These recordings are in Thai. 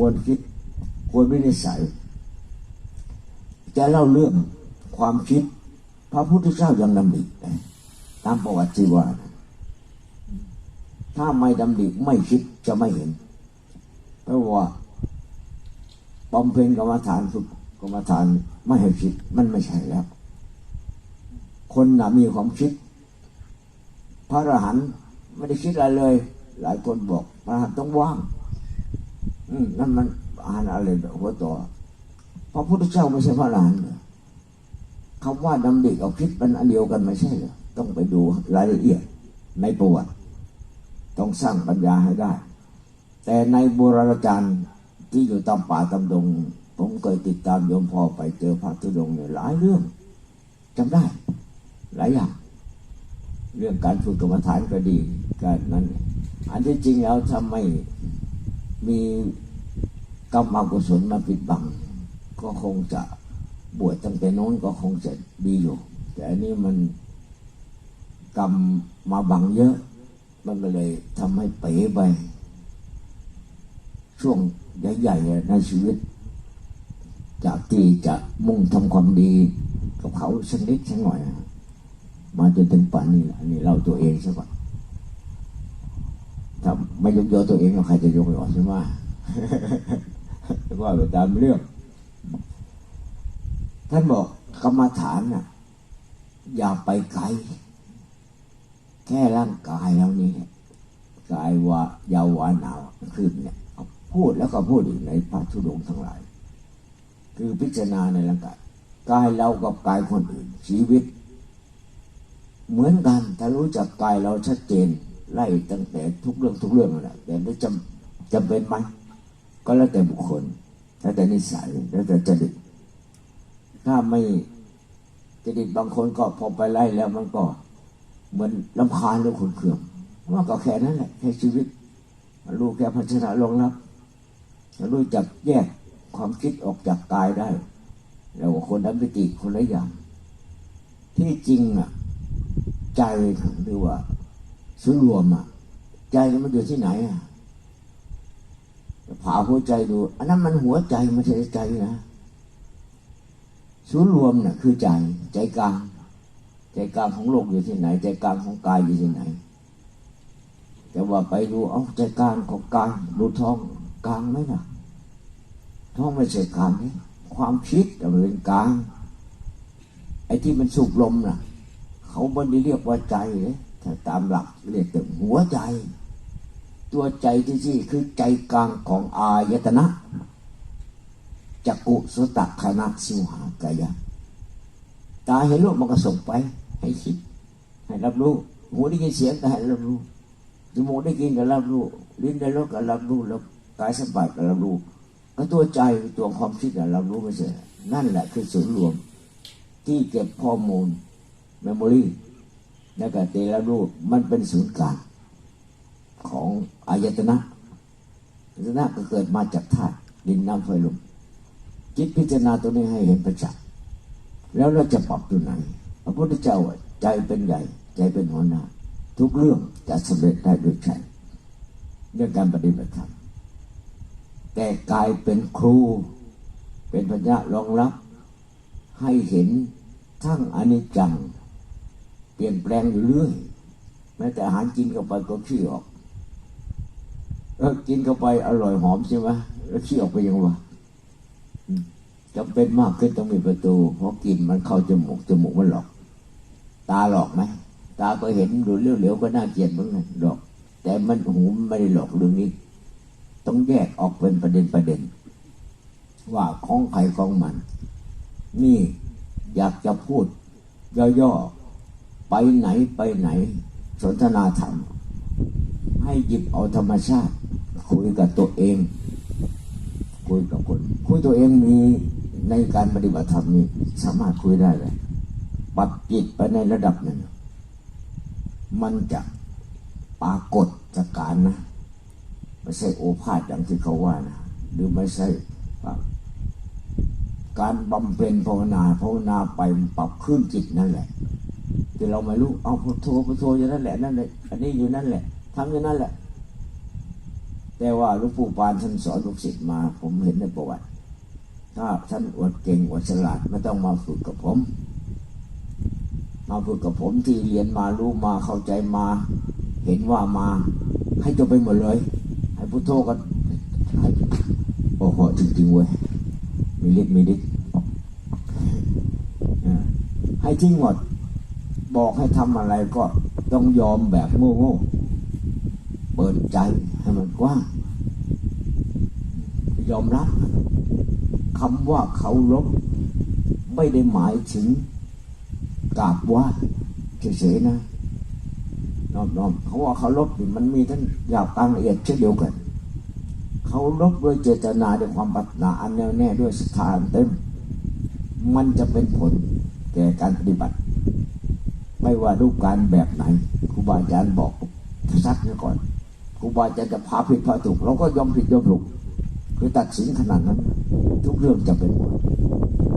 ควรคิด ควรวินิจฉัย จะเล่าเรื่องความคิด พระพุทธเจ้ายังดำริตามประวัติที่ว่านะถ้าไม่ดำริไม่คิดจะไม่เห็น เพราะว่าบำเพ็ญกรรมฐานฝึกกรรมฐานไม่ให้คิดมันไม่ใช่แล้ว คนนะมีความคิด พระอรหันต์ไม่ได้คิดอะไรเลย หลายคนบอกพระอรหันต์ต้องว่าง อืมนั่นมันอ่านอะไรหัวต่อพระพุทธเจ้าไม่ใช่พระอรหันต์เหรอคำว่าดำริกับคิดเป็นอันเดียวกันไม่ใช่เหรอต้องไปดูรายละเอียดในประวัติ ต้องสร้างปัญญาให้ได้ แต่ในโบราณจารย์ที่อยู่ตามป่าตามดง ผมเคยติดตามโยมพ่อไปเจอพระธุดงเนี่ยหลายเรื่องจำได้ หลายอย่าง เรื่องการฝึกกรรมฐานก็ดีการนั้น อันที่จริงแล้วถ้าไม มีกรรมอกุศลมาปิดบัง ก็คงจะบวชตั้งแต่น้นก็คงจะดีอยู่ แต่อันนี้มันกรรมมาบังเยอะ มันก็เลยทำให้เป๋ไป ช่วงใหญ่ๆในชีวิต จากที่จะมุ่งทำความดีกับเขาสักนิดสักหน่อย มาจนถึงป่านนี้แหละอันนี้เราตัวเองใช่ปะ ถ้าไม่ยกยอตัวเองใครจะยกยอใช่ไหมว่าไปตามเรื่อง ท่านบอกกรรมฐานน่ะ อย่าไปไกล แค่ร่างกายแล้วนี่กายวายาวาหนาวคืนเนี่ยพูดแล้วก็พูดอีกในพระธุดงค์ทั้งหลาย คือพิจารณาในร่างกายกายเรากับกายคนอื่น ชีวิต เหมือนกันถ้ารู้จักกายเราชัดเจน ไล่ตั้งแต่ทุกเรื่องทุกเรื่องนั่นแหละแต่ไม่จำจำเป็นไหมก็แล้วแต่บุคคล แล้วแต่นิสัยแล้วแต่จริตถ้าไม่จริตบางคนก็พอไปไล่แล้วมันก็ เหมือนลำคาญหรือขุนเคืองว่าก็แค่นั้นแหละแค่ชีวิตรู้แค่พัฒนาลงรับรู้จักแยกความคิดออกจากกายได้ แล้วคนดับมิติคนละอย่าง ที่จริงอะ ใจหรือว่า ส่วนรวมอะ ใจมันอยู่ที่ไหนอะผ่าหัวใจดู อันนั้นมันหัวใจไม่ใช่ใจนะส่วนรวมน่ะ คือใจ ใจกลาง ใจกลางของโลกอยู่ที่ไหน ใจกลางของกายอยู่ที่ไหน แต่ว่าไปดูเอาใจกลางของกายดูท้องกลางไหมนะท้องไม่ใช่กลางนี่ความคิดมันเป็นกลาง ไอ้ที่มันสูบลมน่ะ เขาบนนี้เรียกว่าใจเลย ถ้าตามหลักเรียกถึงหัวใจ ตัวใจที่ที่คือใจกลางของอายตนะจักกุสุตตะคณะสิวหากายะตาเห็นรูปมันก็ส่งไป ให้คิด ให้รับรู้หูได้ยินเสียงก็ให้รับรู้จมูกได้กินก็รับรู้ลิ้นได้รสก็รับรู้แล้วกายสัมผัสก็รับรู้ก็ตัวใจตัวความคิดก็รับรู้ไม่ใช่นั่นแหละคือศูนย์รวม ที่เก็บข้อมูลเมมโมรี แล้วก็เตระรูปมันเป็นศูนย์กลางของอายตนะอายตนะก็เกิดมาจากธาตุดินน้ำไฟลมจิตพิจารณาตัวนี้ให้เห็นประจักษ์แล้วเราจะปรับตัวไหนพระพุทธเจ้าใจเป็นใหญ่ ใจเป็นหัวหน้า ทุกเรื่องจะสำเร็จได้ด้วยใจเรื่องการปฏิบัติธรรมแต่กายเป็นครู เป็นปัญญารองรับ ให้เห็นทั้งอนิจจัง ปลี่ยนแปลงอยู่เรื่อยแม้แต่อาหารกินเข้าไปก็ขี้ออกเออกินเข้าไปอร่อยหอมใช่ไหมแล้วขี้ออกไปยังวะจำเป็นมากขึ้นต้องมีประตู เพราะกินมันเข้าจมูกจมูกมันหลอก ตาหลอกไหมตาก็เห็นดูเลี้ยวๆก็น่าเกลียดเหมือนกันหลอก แต่มันหูไม่ได้หลอกเรื่องนี้ ต้องแยกออกเป็นประเด็นประเด็น ว่าของใครของมัน นี่อยากจะพูด ย่อๆ ไปไหนไปไหน สนทนาธรรม ให้หยิบเอาธรรมชาติ คุยกับตัวเอง คุยกับคน คุยตัวเองมีในการปฏิบัติธรรมนี่สามารถคุยได้เลยปรับจิตไปในระดับหนึ่งมันจะปรากฏจากการนะไม่ใช่โอภาษอย่างที่เขาว่านะหรือไม่ใช่การบำเพ็ญภาวนาภาวนาไปปรับขึ้นจิตนั่นแหละ แต่เราไม่รู้เอาพุทโธพุทโธอยู่นั่นแหละนั่นแหละอันนี้อยู่นั่นแหละทำอยู่นั่นแหละ แต่ว่าหลูกปู่ปานท่านสอนลูกศิษย์มา ผมเห็นในประวัติ ถ้าท่านอวดเก่งอวดฉลาดไม่ต้องมาฝึกกับผม มาฝึกกับผมที่เรียนมารู้มาเข้าใจมา เห็นว่ามา ให้จบไปหมดเลย ให้พุทโธกันให้โอ้โหจริงๆเว้ยมีฤทธิ์มีฤทธิ์ให้ทิ้งหมด บอกให้ทำอะไรก็ต้องยอมแบบโง่ๆ เปิดใจให้มันกว้างยอมรับคำว่าเคารพไม่ได้หมายถึงกราบว่าเฉยๆนะน้อมๆเขาว่าเคารพนี่มันมีทั้งหยาบกลางละเอียดเช่นเดียวกันเคารพด้วยเจตนาด้วยความปรารถนาอันแน่วแน่ด้วยศรัทธานเต็มมันจะเป็นผลแก่การปฏิบัติ ไม่ว่ารูปการแบบไหนครูบาอาจารย์บอกชัดๆนะก่อนครูบาอาจารย์จะพาผิดพาถูกเราก็ยอมผิดยอมถูกคือตัดสินขนาดนั้น ทุกเรื่องจะเป็นหมด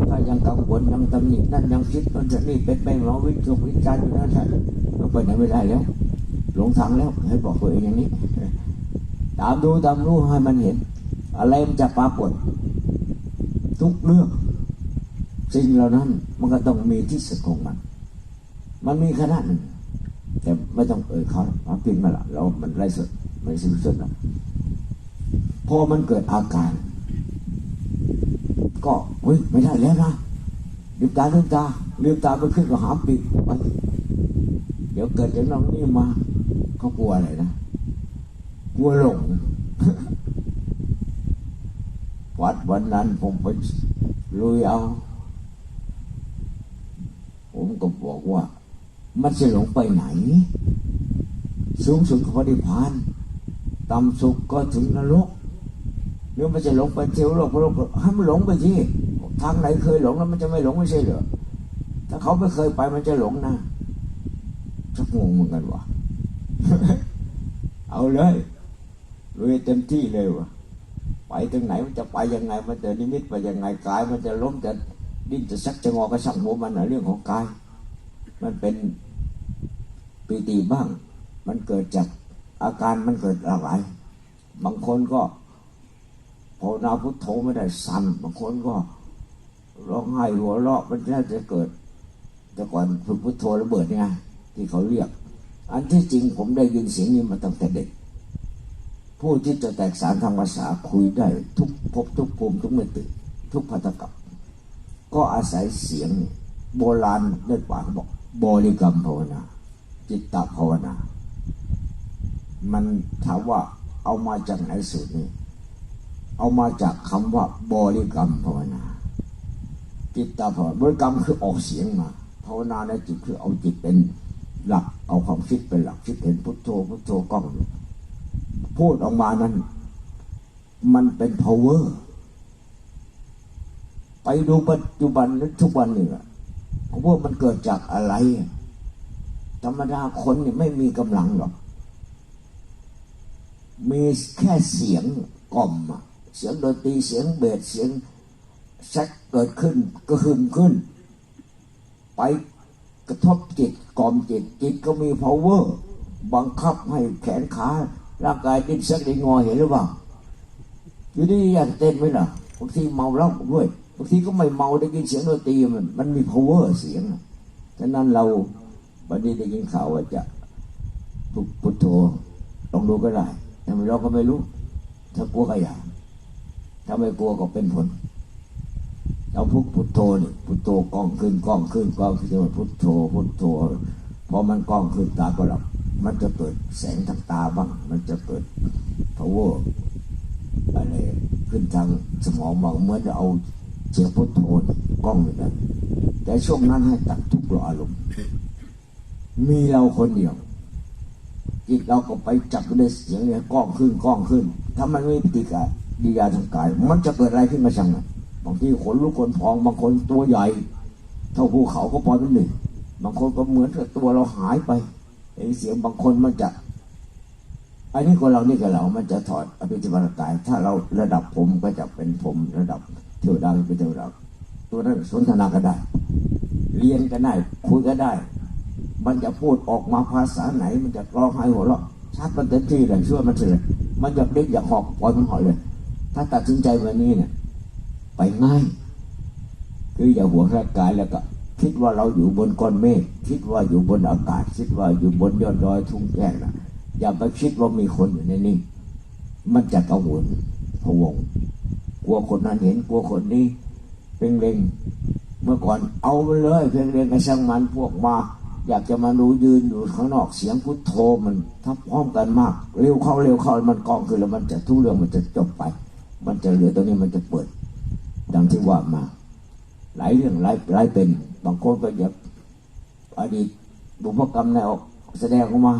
ถ้ายังกังวลยังตำหนินั่นยังคิดนั่นจะนี่เป็นไปหมอวิจารวิจารณ์อยู่นั่นแหละเราไปไหนไม่ได้แล้ว หลงทางแล้วให้บอกตัวเองอย่างนี้ ตามดูตามรู้ให้มันเห็น อะไรมันจะปรากฏ ทุกเรื่องสิ่งเหล่านั้นมันก็ต้องมีที่สุดของมัน มันมีขนาดหนึ่งแต่ไม่ต้องเอ่ยเขาเอาพิมพ์มาละเรามันไรสุดไม่สิ้นสุดนะพอมันเกิดอาการ ก็เฮ้ยไม่ได้แล้วนะลืมตาลืมตาลืมตาไปขึ้นก็หาปีกไปเดี๋ยวเกิดอย่างน้องนี่มาเขากลัวอะไรนะกลัวหลงวัดวันนั้นผมไปลุยเอา ผมก็บอกว่า มันจะหลงไปไหน สูงสุดก็พระนิพพานต่ำสุดก็ถึงนรกหรือมันจะหลงไปเที่ยวโลกพระโลกให้มันหลงไปที่ทางไหนเคยหลงแล้วมันจะไม่หลงไม่ใช่เหรอถ้าเขาไม่เคยไปมันจะหลงนะชักงงเหมือนกันวะเอาเลยลุยเต็มที่เลยวะไปตรงไหนมันจะไปยังไง มันจะนิมิตไปยังไงกาย มันจะล้มจะดิ้นจะซักจะงอกระสังหัวมันนะเรื่องของกาย มันเป็นปีติบ้าง มันเกิดจากอาการมันเกิดหลากหลาย บางคนก็ภาวนาพุทโธไม่ได้สั่นบางคนก็ร้องไห้หัวเราะมันน่าจะเกิด แต่ก่อนฝึกพุทโธระเบิดไงที่เขาเรียก อันที่จริงผมได้ยินเสียงนี้มาตั้งแต่เด็ก ผู้ที่จะแตกสารทางภาษาคุยได้ทุกภพทุกภูมิทุกเมื่อตื่นทุกพัตกับ ก็อาศัยเสียงโบราณเลือดปากบอก บริกรรมภาวนา จิตตภาวนา มันถามว่าเอามาจากไหนสูตรนี้ เอามาจากคำว่าบริกรรมภาวนา จิตตภาวนาบริกรรมคือออกเสียงมา ภาวนาในจิตคือเอาจิตเป็นหลัก เอาความคิดเป็นหลักคิดเห็นพุทโธพุทโธกล้องพูดออกมานั้น มันเป็น power ไปดูปัจจุบันและทุกวันหนึ่งอะ ผมว่ามันเกิดจากอะไร ธรรมดาคนเนี่ยไม่มีกำลังหรอก มีแค่เสียงกล่อมเสียงดนตรีเสียงเบสเสียงแซกเกิดขึ้นก็หึมขึ้น ไปกระทบจิตกล่อมจิตจิตก็มี power บังคับให้แขนขาร่างกายดิ้นสักดิ้นงอเห็นหรือเปล่าอยู่ดีอยากเต้นไหมล่ะบางทีเมาเหล้าด้วย บางทีก็ไม่เมาได้ยินเสียงดนตรีมันมันมี power เสียงฉะนั้นเราวันนี้ได้ยินข่าวว่าจะพุทโธลองดูก็ได้ถ้าไม่ลองก็ไม่รู้ ถ้ากลัวก็อย่าถ้าไม่กลัวก็เป็นผลเราพุทพุทโธนี่พุทโธกล้องขึ้นกล้องขึ้นกล้องขึ้นพุทโธพุทโธพอมันกล้องขึ้นตาก็หลับมันจะเกิดแสงทางตาบ้าง มันจะเกิด power อะไรขึ้นทางสมองบางเหมือนจะเอา เสียงพุทโธนี่กล้องอยู่นั่นแต่ช่วงนั้นให้ตัดทุกข์อารมณ์มีเราคนเดียวจิตเราก็ไปจับด้วยเสียงเนี่ยกล้องขึ้นกล้องขึ้น ถ้ามันไม่ปฏิกิริยาทางกาย มันจะเกิดอะไรขึ้นมาช่างมันบางทีขนลุกขนพองบางคนตัวใหญ่ เท่าภูเขาก็ปล่อยเป็นหนึ่งบางคนก็เหมือนกับตัวเราหายไปไอ้เสียงบางคนมันจะอันนี้คนเรานี่กับเรา มันจะถอดอภิจิปรกาย ถ้าเราระดับผมก็จะเป็นผมระดับ เทวดาเป็นเทวดาตัวนั้นสนทนาก็ได้ เรียนก็ได้คุยก็ได้ มันจะพูดออกมาภาษาไหน มันจะร้องไห้หัวเราะชัดมันเต็มที่เลยช่วยมันเถอะมันอยากเล็กอยากหอกปล่อยมันหอยเลย ถ้าตัดสินใจวันนี้เนี่ยไปง่าย คืออย่าหวงร่างกายแล้วก็คิดว่าเราอยู่บนก้อนเมฆคิดว่าอยู่บนอากาศ คิดว่าอยู่บนยอดดอยทุ่งแจ้งนะอย่าไปคิดว่ามีคนอยู่ในนี้มันจะกังวลพวง กลัวคนนั้นเห็นกลัวคนนี้เพ่งเล็งเมื่อก่อนเอาไปเลยเพ่งเล็งกระช่างมันพวกมา อยากจะมาดูยืนอยู่ข้างนอกเสียงพุทโธมันทับพร้อมกันมากเร็วเข้าเร็วเข้ามันกองคือแล้วมันจะทุกเรื่องมันจะจบไป มันจะเหลือตรงนี้มันจะเปิด ดังที่ว่ามา หลายเรื่องหลายหลายเป็นบางคนก็อยากอดีตบุพกรรมในออกแสดงออกมา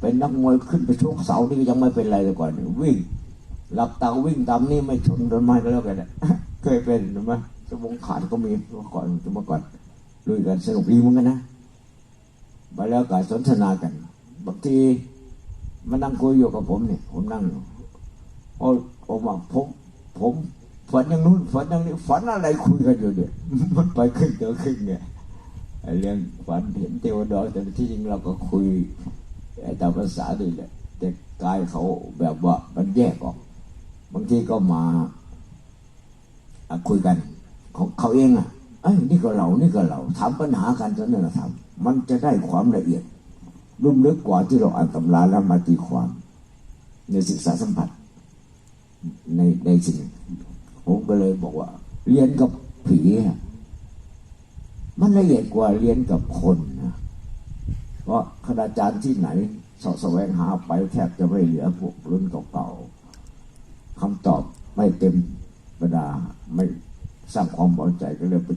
เป็นนักมวยขึ้นไปชกเสานี่ก็ยังไม่เป็นไรเลยก่อนวิ่ง หลับตาวิ่งตามนี่ไม่ชนต้นไม้ก็แล้วกันเคยเป็นใช่ไหมสมองขาดก็มีเมื่อก่อนเมื่อก่อนลุยกันสนุกดีเหมือนกันนะไปแล้วก็สนทนากันบางทีมานั่งคุยอยู่กับผมเนี่ยผมนั่งอยู่โอ้ผมผมผมฝันอย่างนู้นฝันอย่างนี้ฝันอะไรคุยกันอยู่เนี่ยมันไปครึ่งเจอครึ่งเนี่ยไอ้เรื่องฝันเห็นเทวดาแต่ที่จริงเราก็คุยไอ้ตามภาษาดีแหละแต่กายเขาแบบว่ามันแยกออก บางทีก็มาคุยกัน ของเขาเองอะเอ้ยนี่ก็เรา นี่ก็เราถามปัญหากันจนนั่นแหละครับมันจะได้ความละเอียดลุ่มลึกกว่าที่เราอ่านตำราแล้วมาตีความ ในศึกษาสัมผัส ในในสิ่งผมก็เลยบอกว่า เรียนกับผีมันละเอียดกว่าเรียนกับคนนะเพราะคณาจารย์ที่ไหนสาะแสวงหาไปแทบจะไม่เหลือพวกรุ่นเก่าๆ คำตอบไม่เต็มประดาไม่สร้างความพอใจก็เลยไป